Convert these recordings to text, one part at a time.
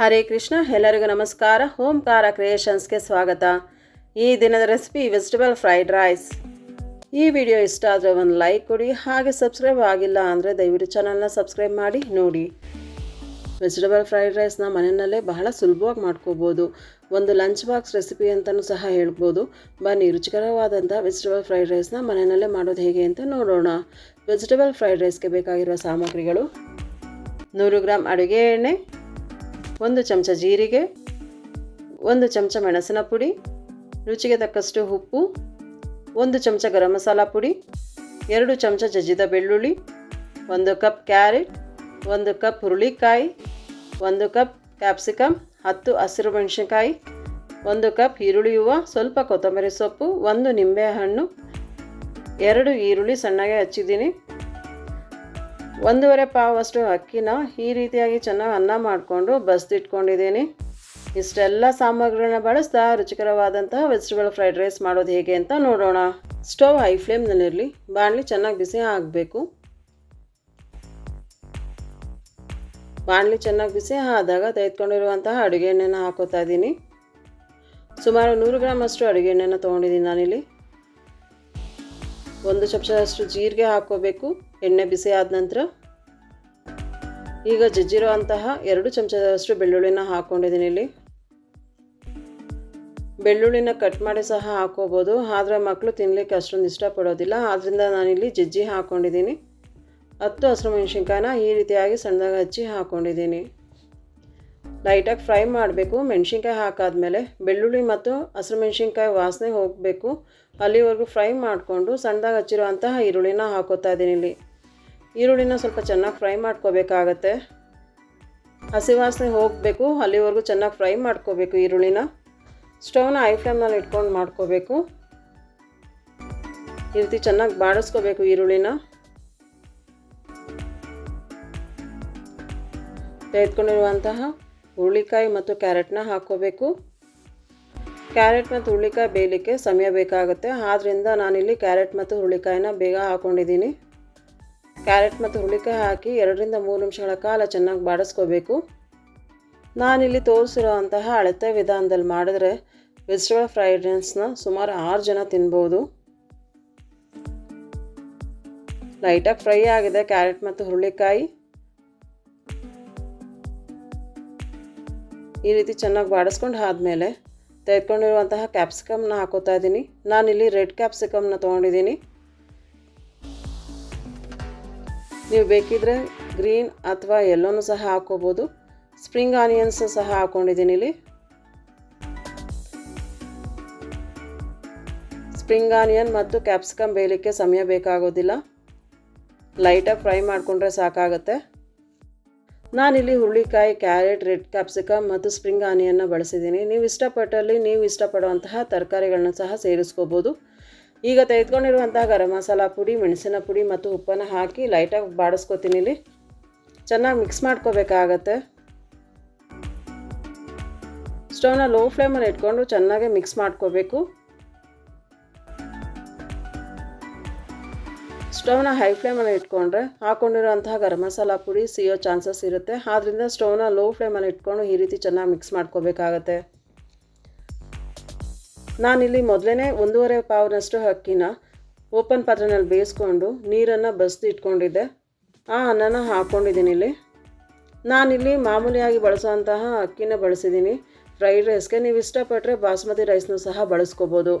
ಹರೇ ಕೃಷ್ಣ, ಎಲ್ಲರಿಗೂ ನಮಸ್ಕಾರ. ಓಂಕಾರ ಕ್ರಿಯೇಷನ್ಸ್ಗೆ ಸ್ವಾಗತ. ಈ ದಿನದ ರೆಸಿಪಿ ವೆಜಿಟಬಲ್ ಫ್ರೈಡ್ ರೈಸ್. ಈ ವಿಡಿಯೋ ಇಷ್ಟ ಆದರೆ ಒಂದು ಲೈಕ್ ಕೊಡಿ, ಹಾಗೆ ಸಬ್ಸ್ಕ್ರೈಬ್ ಆಗಿಲ್ಲ ಅಂದರೆ ದಯವಿಟ್ಟು ಚಾನಲ್ನ ಸಬ್ಸ್ಕ್ರೈಬ್ ಮಾಡಿ, ನೋಡಿ. ವೆಜಿಟಬಲ್ ಫ್ರೈಡ್ ರೈಸ್ನ ಮನೆಯಲ್ಲೇ ಬಹಳ ಸುಲಭವಾಗಿ ಮಾಡ್ಕೋಬೋದು. ಒಂದು ಲಂಚ್ ಬಾಕ್ಸ್ ರೆಸಿಪಿ ಅಂತಲೂ ಸಹ ಹೇಳ್ಬೋದು. ಬನ್ನಿ, ರುಚಿಕರವಾದಂಥ ವೆಜಿಟಬಲ್ ಫ್ರೈಡ್ ರೈಸ್ನ ಮನೆಯಲ್ಲೇ ಮಾಡೋದು ಹೇಗೆ ಅಂತ ನೋಡೋಣ. ವೆಜಿಟಬಲ್ ಫ್ರೈಡ್ ರೈಸ್ಗೆ ಬೇಕಾಗಿರುವ ಸಾಮಗ್ರಿಗಳು. ನೂರು ಗ್ರಾಮ್ ಅಡುಗೆ ಎಣ್ಣೆ ಒಂದು ಚಮಚ ಜೀರಿಗೆ, ಒಂದು ಚಮಚ ಮೆಣಸಿನ ಪುಡಿ, ರುಚಿಗೆ ತಕ್ಕಷ್ಟು ಉಪ್ಪು, ಒಂದು ಚಮಚ ಗರಂ ಮಸಾಲ ಪುಡಿ, ಎರಡು ಚಮಚ ಜಜ್ಜಿದ ಬೆಳ್ಳುಳ್ಳಿ, ಒಂದು ಕಪ್ ಕ್ಯಾರೆಟ್, ಒಂದು ಕಪ್ ಹುರುಳಿಕಾಯಿ, ಒಂದು ಕಪ್ ಕ್ಯಾಪ್ಸಿಕಮ್ ಹತ್ತು ಹಸಿರು ಮೆಣಸಿನಕಾಯಿ, ಒಂದು ಕಪ್ ಈರುಳ್ಳಿ ಸ್ವಲ್ಪ ಕೊತ್ತಂಬರಿ ಸೊಪ್ಪು, ಒಂದು ನಿಂಬೆಹಣ್ಣು, ಎರಡು ಈರುಳ್ಳಿ ಸಣ್ಣಗೆ ಹಚ್ಚಿದ್ದೀನಿ. ಒಂದೂವರೆ ಪಾವಷ್ಟು ಅಕ್ಕಿನ ಈ ರೀತಿಯಾಗಿ ಚೆನ್ನಾಗಿ ಅನ್ನ ಮಾಡಿಕೊಂಡು ಬಸ್ದಿಟ್ಕೊಂಡಿದ್ದೀನಿ. ಇಷ್ಟೆಲ್ಲ ಸಾಮಗ್ರಿಗಳನ್ನ ಬಳಸ್ತಾ ರುಚಿಕರವಾದಂತಹ ವೆಜಿಟೇಬಲ್ ಫ್ರೈಡ್ ರೈಸ್ ಮಾಡೋದು ಹೇಗೆ ಅಂತ ನೋಡೋಣ. ಸ್ಟವ್ ಹೈ ಫ್ಲೇಮ್ನಲ್ಲಿರಲಿ ಬಾಣಲಿ ಚೆನ್ನಾಗಿ ಬಿಸಿ ಆಗಬೇಕು. ಬಾಣಲಿ ಚೆನ್ನಾಗಿ ಬಿಸಿ ಆದಾಗ ತೆಗೆದುಕೊಂಡಿರುವಂತಹ ಅಡುಗೆ ಎಣ್ಣೆನ ಹಾಕೋತಾ ಇದ್ದೀನಿ. ಸುಮಾರು ನೂರು ಗ್ರಾಮ್ ಅಷ್ಟು ಅಡುಗೆ ಎಣ್ಣೆನ ತೊಗೊಂಡಿದ್ದೀನಿ ನಾನಿಲ್ಲಿ. ಒಂದು ಚಮಚದಷ್ಟು ಜೀರಿಗೆ ಹಾಕ್ಕೋಬೇಕು ಎಣ್ಣೆ ಬಿಸಿ ಆದ ನಂತರ. ಈಗ ಜಜ್ಜಿರೋ ಅಂತಹ ಎರಡು ಚಮಚದಷ್ಟು ಬೆಳ್ಳುಳ್ಳಿನ ಹಾಕ್ಕೊಂಡಿದ್ದೀನಿ ಇಲ್ಲಿ. ಬೆಳ್ಳುಳ್ಳಿನ ಕಟ್ ಮಾಡಿ ಸಹ ಹಾಕೋಬೋದು. ಆದರೆ ಮಕ್ಕಳು ತಿನ್ನಲಿಕ್ಕೆ ಅಷ್ಟೊಂದು ಇಷ್ಟಪಡೋದಿಲ್ಲ. ಆದ್ದರಿಂದ ನಾನಿಲ್ಲಿ ಜಜ್ಜಿ ಹಾಕ್ಕೊಂಡಿದ್ದೀನಿ ಹತ್ತು ಹಸಿರು ಮೆಣಸಿನ್ಕಾಯಿನ ಈ ರೀತಿಯಾಗಿ ಸಣ್ಣದಾಗಿ ಹಚ್ಚಿ ಹಾಕ್ಕೊಂಡಿದ್ದೀನಿ ಲೈಟಾಗಿ ಫ್ರೈ ಮಾಡಬೇಕು. ಮೆಣಸಿನ್ಕಾಯಿ ಹಾಕಾದ್ಮೇಲೆ ಬೆಳ್ಳುಳ್ಳಿ ಮತ್ತು ಹಸಿರು ಮೆಣಸಿನ್ಕಾಯಿ ವಾಸನೆ ಹೋಗಬೇಕು. ಅಲ್ಲಿವರೆಗೂ ಫ್ರೈ ಮಾಡಿಕೊಂಡು ಸಣ್ಣದಾಗ ಹಚ್ಚಿರುವಂತಹ ಈರುಳ್ಳಿನ ಹಾಕೋತಾ ಇದ್ದೀನಿ ಇಲ್ಲಿ. ಈರುಳ್ಳಿನ ಸ್ವಲ್ಪ ಚೆನ್ನಾಗಿ ಫ್ರೈ ಮಾಡ್ಕೋಬೇಕಾಗತ್ತೆ. ಹಸಿ ವಾಸನೆ ಹೋಗಬೇಕು. ಅಲ್ಲಿವರೆಗೂ ಚೆನ್ನಾಗಿ ಫ್ರೈ ಮಾಡ್ಕೋಬೇಕು ಈರುಳ್ಳಿನ. ಸ್ಟವ್ನ ಐ ಫ್ಲೇಮ್ನಲ್ಲಿ ಇಟ್ಕೊಂಡು ಮಾಡ್ಕೋಬೇಕು. ಈ ರೀತಿ ಚೆನ್ನಾಗಿ ಬಾಡಿಸ್ಕೋಬೇಕು ಈರುಳ್ಳಿನ. ತೆಗೆದುಕೊಂಡಿರುವಂತಹ ಹುರುಳಿಕಾಯಿ ಮತ್ತು ಕ್ಯಾರೆಟ್ನ ಹಾಕ್ಕೋಬೇಕು. ಕ್ಯಾರೆಟ್ ಮತ್ತು ಹುರುಳಿಕಾಯಿ ಬೇಯಲಿಕ್ಕೆ ಸಮಯ ಬೇಕಾಗುತ್ತೆ. ಆದ್ದರಿಂದ ನಾನಿಲ್ಲಿ ಕ್ಯಾರೆಟ್ ಮತ್ತು ಹುರುಳಿಕಾಯಿನ ಬೇಗ ಹಾಕ್ಕೊಂಡಿದ್ದೀನಿ ಕ್ಯಾರೆಟ್ ಮತ್ತು ಹುರುಳಿಕಾಯಿ ಹಾಕಿ ಎರಡರಿಂದ ಮೂರು ನಿಮಿಷಗಳ ಕಾಲ ಚೆನ್ನಾಗಿ ಬಾಡಿಸ್ಕೋಬೇಕು. ನಾನಿಲ್ಲಿ ತೋರಿಸಿರೋ ಅಂತಹ ಅಳತೆ ವಿಧಾನದಲ್ಲಿ ಮಾಡಿದ್ರೆ ವೆಜಿಟೇಬಲ್ ಫ್ರೈಡ್ ರೈಸ್ನ ಸುಮಾರು ಆರು ಜನ ತಿನ್ಬೋದು. ಲೈಟಾಗಿ ಫ್ರೈ ಆಗಿದೆ ಕ್ಯಾರೆಟ್ ಮತ್ತು ಹುರುಳಿಕಾಯಿ. ಈ ರೀತಿ ಚೆನ್ನಾಗಿ ಬಾಡಿಸ್ಕೊಂಡು ಆದಮೇಲೆ ತೆಗೆದುಕೊಂಡಿರುವಂತಹ ಕ್ಯಾಪ್ಸಿಕಮ್ನ ಹಾಕೋತಾ ಇದ್ದೀನಿ. ನಾನಿಲ್ಲಿ ರೆಡ್ ಕ್ಯಾಪ್ಸಿಕಮ್ನ ತೊಗೊಂಡಿದ್ದೀನಿ. ನೀವು ಬೇಕಿದ್ರೆ ಗ್ರೀನ್ ಅಥವಾ ಎಲ್ಲೋನು ಸಹ ಹಾಕೋಬೋದು ಸ್ಪ್ರಿಂಗ್ ಆನಿಯನ್ಸ್ ಸಹ ಹಾಕ್ಕೊಂಡಿದ್ದೀನಿ ಇಲ್ಲಿ. ಸ್ಪ್ರಿಂಗ್ ಆನಿಯನ್ ಮತ್ತು ಕ್ಯಾಪ್ಸಿಕಮ್ ಬೇಯಲಿಕ್ಕೆ ಸಮಯ ಬೇಕಾಗೋದಿಲ್ಲ. ಲೈಟಾಗಿ ಫ್ರೈ ಮಾಡಿಕೊಂಡ್ರೆ ಸಾಕಾಗುತ್ತೆ. ನಾನಿಲ್ಲಿ ಹುರುಳಿಕಾಯಿ, ಕ್ಯಾರೆಟ್, ರೆಡ್ ಕ್ಯಾಪ್ಸಿಕಮ್ ಮತ್ತು ಸ್ಪ್ರಿಂಗ್ ಆನಿಯನ್ನು ಬಳಸಿದ್ದೀನಿ. ನೀವು ಇಷ್ಟಪಟ್ಟಲ್ಲಿ ನೀವು ಇಷ್ಟಪಡುವಂತಹ ತರಕಾರಿಗಳನ್ನ ಸಹ ಸೇರಿಸ್ಕೋಬೋದು. ಈಗ ತೆಗೆದುಕೊಂಡಿರುವಂತಹ ಗರಂ ಮಸಾಲ ಪುಡಿ, ಮೆಣಸಿನ ಪುಡಿ ಮತ್ತು ಉಪ್ಪನ್ನು ಹಾಕಿ ಲೈಟಾಗಿ ಬಾಡಿಸ್ಕೋತೀನಿ ಇಲ್ಲಿ. ಚೆನ್ನಾಗಿ ಮಿಕ್ಸ್ ಮಾಡ್ಕೋಬೇಕಾಗತ್ತೆ. ಸ್ಟವ್ನ ಲೋ ಫ್ಲೇಮಲ್ಲಿ ಇಟ್ಕೊಂಡು ಚೆನ್ನಾಗಿ ಮಿಕ್ಸ್ ಮಾಡ್ಕೋಬೇಕು. ಸ್ಟವ್ನ ಹೈ ಫ್ಲೇಮಲ್ಲಿ ಇಟ್ಕೊಂಡ್ರೆ ಹಾಕೊಂಡಿರೋಂತಹ ಗರಂ ಮಸಾಲ ಪುಡಿ ಸಿಯೋ ಚಾನ್ಸಸ್ ಇರುತ್ತೆ. ಆದ್ದರಿಂದ ಸ್ಟವ್ನ ಲೋ ಫ್ಲೇಮಲ್ಲಿ ಇಟ್ಕೊಂಡು ಈ ರೀತಿ ಚೆನ್ನಾಗಿ ಮಿಕ್ಸ್ ಮಾಡ್ಕೋಬೇಕಾಗತ್ತೆ. ನಾನಿಲ್ಲಿ ಮೊದಲೇ ಒಂದೂವರೆ ಪಾವ್ನಷ್ಟು ಅಕ್ಕಿನ ಓಪನ್ ಪಾತ್ರೆನಲ್ಲಿ ಬೇಯಿಸ್ಕೊಂಡು ನೀರನ್ನು ಬಸ್ದು ಇಟ್ಕೊಂಡಿದ್ದೆ. ಆ ಅನ್ನನ ಹಾಕ್ಕೊಂಡಿದ್ದೀನಿ ಇಲ್ಲಿ. ನಾನಿಲ್ಲಿ ಮಾಮೂಲಿಯಾಗಿ ಬಳಸೋಂತಹ ಅಕ್ಕಿನ ಬಳಸಿದ್ದೀನಿ. ಫ್ರೈಡ್ ರೈಸ್ಗೆ ನೀವು ಇಷ್ಟಪಟ್ಟರೆ ಬಾಸ್ಮತಿ ರೈಸ್ನೂ ಸಹ ಬಳಸ್ಕೋಬೋದು.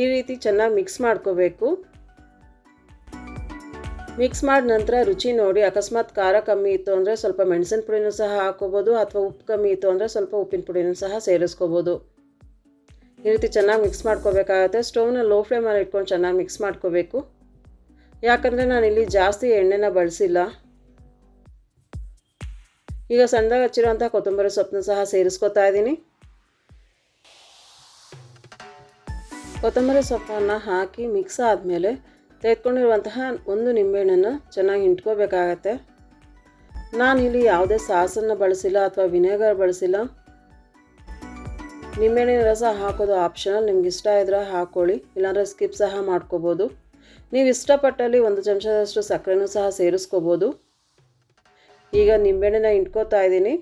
ಈ ರೀತಿ ಚೆನ್ನಾಗಿ ಮಿಕ್ಸ್ ಮಾಡ್ಕೋಬೇಕು. ಮಿಕ್ಸ್ ಮಾಡಿದ ನಂತರ ರುಚಿ ನೋಡಿ, ಅಕಸ್ಮಾತ್ ಖಾರ ಕಮ್ಮಿ ಇತ್ತು ಅಂದರೆ ಸ್ವಲ್ಪ ಮೆಣಸಿನ ಪುಡಿನೂ ಸಹ ಹಾಕೋಬೋದು ಅಥವಾ ಉಪ್ಪು ಕಮ್ಮಿ ಇತ್ತು ಅಂದರೆ ಸ್ವಲ್ಪ ಉಪ್ಪಿನ ಪುಡಿನೂ ಸಹ ಸೇರಿಸ್ಕೋಬೋದು. ಈ ರೀತಿ ಚೆನ್ನಾಗಿ ಮಿಕ್ಸ್ ಮಾಡ್ಕೋಬೇಕಾಗತ್ತೆ. ಸ್ಟೌವ್ನ ಲೋ ಫ್ಲೇಮಲ್ಲಿ ಇಟ್ಕೊಂಡು ಚೆನ್ನಾಗಿ ಮಿಕ್ಸ್ ಮಾಡ್ಕೋಬೇಕು. ಯಾಕಂದರೆ ನಾನಿಲ್ಲಿ ಜಾಸ್ತಿ ಎಣ್ಣೆನ ಬಳಸಿಲ್ಲ. ಈಗ ಸಣ್ಣದಾಗ ಹಚ್ಚಿರೋಂಥ ಕೊತ್ತಂಬರಿ ಸೊಪ್ಪನ್ನ ಸಹ ಸೇರಿಸ್ಕೊತಾ ಇದ್ದೀನಿ. ಕೊತ್ತಂಬರಿ ಸೊಪ್ಪನ್ನು ಹಾಕಿ ಮಿಕ್ಸ್ ಆದಮೇಲೆ ತೆಗೆದುಕೊಂಡಿರುವಂತಹ ಒಂದು ನಿಂಬೆಹಣ್ಣನ್ನು ಚೆನ್ನಾಗಿ ಹಿಂಡ್ಕೋಬೇಕಾಗುತ್ತೆ ನಾನು ಇಲ್ಲಿ ಯಾವುದೇ ಸಾಸನ್ನು ಬಳಸಿಲ್ಲ ಅಥವಾ ವಿನೆಗರ್ ಬಳಸಿಲ್ಲ. ನಿಂಬೆಹಣ್ಣಿನ ರಸ ಹಾಕೋದು ಆಪ್ಷನಲ್ ನಿಮ್ಗೆ ಇಷ್ಟ ಇದ್ರೆ ಹಾಕ್ಕೊಳ್ಳಿ, ಇಲ್ಲಾಂದರೆ ಸ್ಕಿಪ್ ಸಹ ಮಾಡ್ಕೋಬೋದು. ನೀವು ಇಷ್ಟಪಟ್ಟಲ್ಲಿ ಒಂದು ಚಮಚದಷ್ಟು ಸಕ್ಕರೆನೂ ಸಹ ಸೇರಿಸ್ಕೋಬೋದು. ಈಗ ನಿಂಬೆಹಣ್ಣನ್ನ ಹಿಂಡ್ಕೋತಾ ಇದ್ದೀನಿ.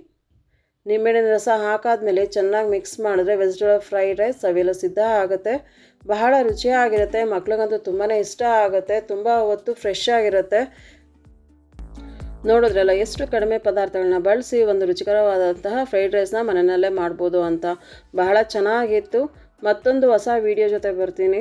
ನಿಂಬೆಹಣ್ಣಿನ ರಸ ಹಾಕಾದಮೇಲೆ ಚೆನ್ನಾಗಿ ಮಿಕ್ಸ್ ಮಾಡಿದ್ರೆ ವೆಜಿಟೇಬಲ್ ಫ್ರೈಡ್ ರೈಸ್ ಅವೆಲ್ಲ ಸಿದ್ಧ ಆಗುತ್ತೆ. ಬಹಳ ರುಚಿಯಾಗಿರುತ್ತೆ. ಮಕ್ಳಿಗಂತೂ ತುಂಬಾ ಇಷ್ಟ ಆಗುತ್ತೆ. ತುಂಬ ಹೊತ್ತು ಫ್ರೆಶ್ ಆಗಿರುತ್ತೆ. ನೋಡಿದ್ರಲ್ಲ, ಎಷ್ಟು ಕಡಿಮೆ ಪದಾರ್ಥಗಳನ್ನ ಬಳಸಿ ಒಂದು ರುಚಿಕರವಾದಂತಹ ಫ್ರೈಡ್ ರೈಸ್ನ ಮನೆಯಲ್ಲೇ ಮಾಡ್ಬೋದು ಅಂತ. ಬಹಳ ಚೆನ್ನಾಗಿತ್ತು. ಮತ್ತೊಂದು ಹೊಸ ವಿಡಿಯೋ ಜೊತೆ ಬರ್ತೀನಿ.